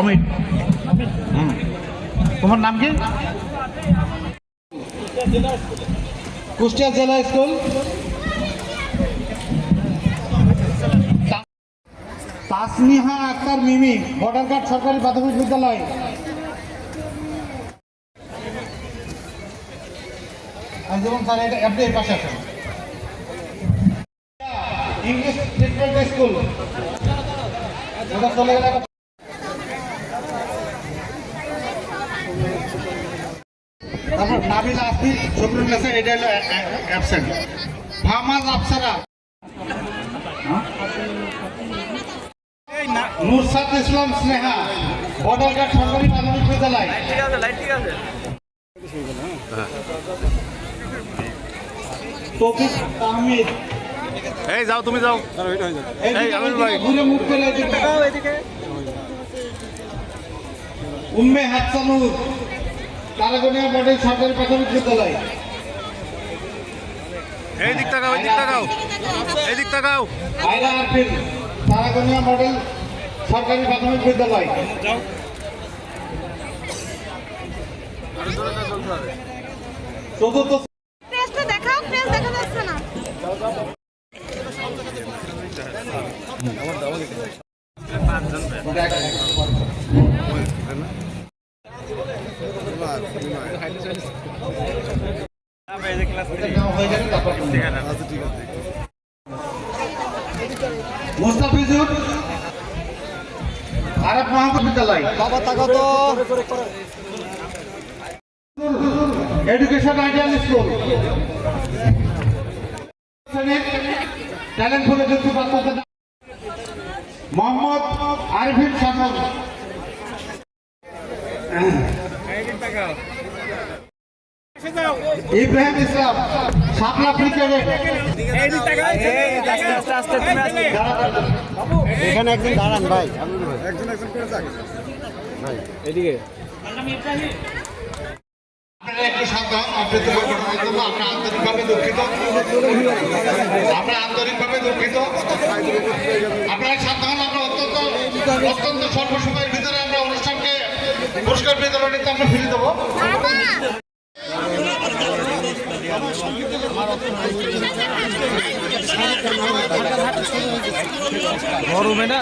অমিত। তোমার নাম কি? কুষ্টিয়া জেলা স্কুল। তাসমিহা আক্তার মিমি বর্ডার ঘাট সরকারি প্রাথমিক বিদ্যালয়। যেমন স্যার, এটা আপনি এই পাশে আসেন ইংলিশ ট্রিটমেন্ট স্কুল। চলে গেলে নাবিল আসফি শফিউল নাসা এটা হলো অ্যাবসেন্ট ফামাজ আফসারা। নুরসাদ ইসলাম স্নেহা বর্ডারঘাট সরকারি প্রাথমিক বিদ্যালয়। তৌফিক আহমেদ। এই যাও তুমি যাও। এই, এদিকে ভাই। ঘুরে মুখ পেলে এদিকে। উম্মে হাসানুর তারাগনিয়া মডেল সরকারি প্রাথমিক বিদ্যালয় এই দিক তাকাও এই দিক তাকাও। এই দিক তাকাও। আয়রা আরফিন তারাগনিয়া মডেল সরকারি প্রাথমিক বিদ্যালয় চতুর্থ দেখাও প্রেস দেখা যাচ্ছে না। যাবে তারপর মুস্তাফিজুর আরব মহাবিদ্যালয় বাবা তাকাও তো এডুকেশন আইডিয়াল স্কুল ট্যালেন্ট ফুলে যুক্ত প্রাপ্ত মোহাম্মদ আরিফিন সামল ইব্রাহিম ইসলাম শাপলা ক্রিকেটে এখানে একদিন দাঁড়ান ভাই। আপনারা একটু সাবধান আবৃত্তি ঘটনার জন্য আমরা আন্তরিকভাবে দুঃখিত। আমরা আন্তরিকভাবে দুঃখিত। আপনারা আমরা অত্যন্ত অত্যন্ত স্বল্প পুরস্কার বিতরণীতে আমরা ফিরে দেবো। গরমে না